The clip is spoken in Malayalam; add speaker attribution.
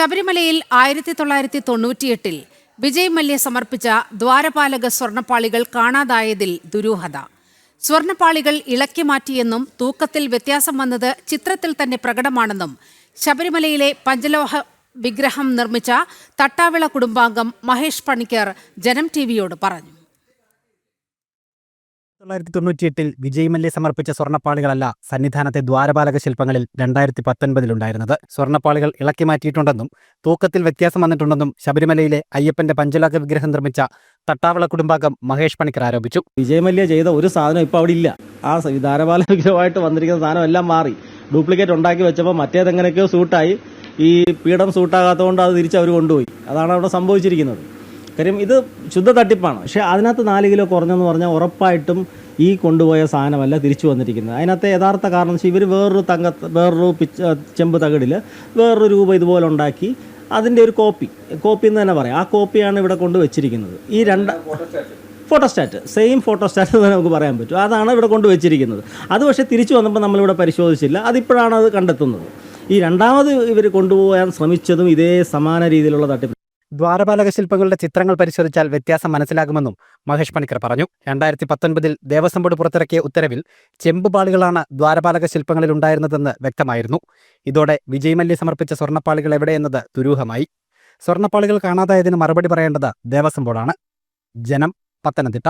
Speaker 1: ശബരിമലയിൽ ആയിരത്തി തൊള്ളായിരത്തി തൊണ്ണൂറ്റിയെട്ടിൽ വിജയ് മല്യ സമർപ്പിച്ച ദ്വാരപാലക സ്വർണപ്പാളികൾ കാണാതായതിൽ ദുരൂഹത. സ്വർണപ്പാളികൾ ഇളക്കി മാറ്റിയെന്നും തൂക്കത്തിൽ വ്യത്യാസം വന്നത് ചിത്രത്തിൽ തന്നെ പ്രകടമാണെന്നും ശബരിമലയിലെ പഞ്ചലോഹ വിഗ്രഹം നിർമ്മിച്ച തട്ടാവിള കുടുംബാംഗം മഹേഷ് പണിക്കർ ജനം ടിവിയോട് പറഞ്ഞു.
Speaker 2: തൊള്ളായിരത്തി തൊണ്ണൂറ്റിയെട്ടിൽ വിജയ് സമർപ്പിച്ച സ്വർണപ്പാളികളല്ല സന്നിധാനത്തെ ദ്വാരപാലക ശില്പങ്ങളിൽ രണ്ടായിരത്തി പത്തൊൻപതിലുണ്ടായിരുന്നത് സ്വർണപ്പാളികൾ ഇളക്കി മാറ്റിയിട്ടുണ്ടെന്നും തൂക്കത്തിൽ വ്യത്യാസം വന്നിട്ടുണ്ടെന്നും ശബരിമലയിലെ അയ്യപ്പന്റെ പഞ്ചലോക വിഗ്രഹം നിർമ്മിച്ച തട്ടാവള കുടുംബാംഗം മഹേഷ് പണിക്കർ ആരോപിച്ചു.
Speaker 3: വിജയമല്യ ചെയ്ത ഒരു സാധനം ഇപ്പോൾ അവിടെ ഇല്ല. ആ ദ്വാരപാലക വിഗ്രഹമായിട്ട് വന്നിരിക്കുന്ന സാധനം എല്ലാം മാറി. ഡ്യൂപ്ലിക്കേറ്റ് ഉണ്ടാക്കി വെച്ചപ്പോൾ മറ്റേതെങ്ങനെയൊക്കെയോ സൂട്ടായി. ഈ പീഠം സൂട്ടാകാത്തതുകൊണ്ട് അത് തിരിച്ച് അവർ കൊണ്ടുപോയി. അതാണ് അവിടെ സംഭവിച്ചിരിക്കുന്നത്. കാര്യം ഇത് ശുദ്ധ തട്ടിപ്പാണ്. പക്ഷേ അതിനകത്ത് നാല് കിലോ കുറഞ്ഞെന്ന് പറഞ്ഞാൽ ഉറപ്പായിട്ടും ഈ കൊണ്ടുപോയ സാധനമല്ല തിരിച്ചു വന്നിരിക്കുന്നത്. അതിനകത്ത് യഥാർത്ഥ കാരണം വെച്ചാൽ ഇവർ വേറൊരു തങ്ക വേറൊരു പിച്ച ചെമ്പ് തകിടിൽ വേറൊരു രൂപ ഇതുപോലെ ഉണ്ടാക്കി അതിന്റെ ഒരു കോപ്പി കോപ്പി എന്ന് തന്നെ പറയാം. ആ കോപ്പിയാണ് ഇവിടെ കൊണ്ട് വെച്ചിരിക്കുന്നത്. ഈ രണ്ട് ഫോട്ടോസ്റ്റാറ്റ് സെയിം ഫോട്ടോസ്റ്റാറ്റ് തന്നെ നമുക്ക് പറയാൻ പറ്റും. അതാണ് ഇവിടെ കൊണ്ട് വെച്ചിരിക്കുന്നത്. അത് പക്ഷേ തിരിച്ചു വന്നപ്പോൾ നമ്മളിവിടെ പരിശോധിച്ചില്ല. അതിപ്പോഴാണ് അത് കണ്ടെത്തുന്നത്. ഈ രണ്ടാമത് ഇവർ കൊണ്ടുപോകാൻ ശ്രമിച്ചതും ഇതേ സമാന രീതിയിലുള്ള തട്ടിപ്പ്
Speaker 2: ദ്വാരപാലക ശില്പങ്ങളുടെ ചിത്രങ്ങൾ പരിശോധിച്ചാൽ വ്യത്യാസം മനസ്സിലാകുമെന്നും മഹേഷ് പണിക്കർ പറഞ്ഞു. രണ്ടായിരത്തി പത്തൊൻപതിൽ ദേവസ്വം ബോർഡ് പുറത്തിറക്കിയ ഉത്തരവിൽ ചെമ്പുപാളികളാണ് ദ്വാരപാലക ശില്പങ്ങളിൽ ഉണ്ടായിരുന്നതെന്ന് വ്യക്തമായിരുന്നു. ഇതോടെ വിജയ് മല്യ സമർപ്പിച്ച സ്വർണപ്പാളികൾ എവിടെയെന്നത് ദുരൂഹമായി. സ്വർണപ്പാളികൾ കാണാതായതിന് മറുപടി പറയേണ്ടത് ദേവസ്വം ബോർഡാണ്. ജനം പത്തനംതിട്ട.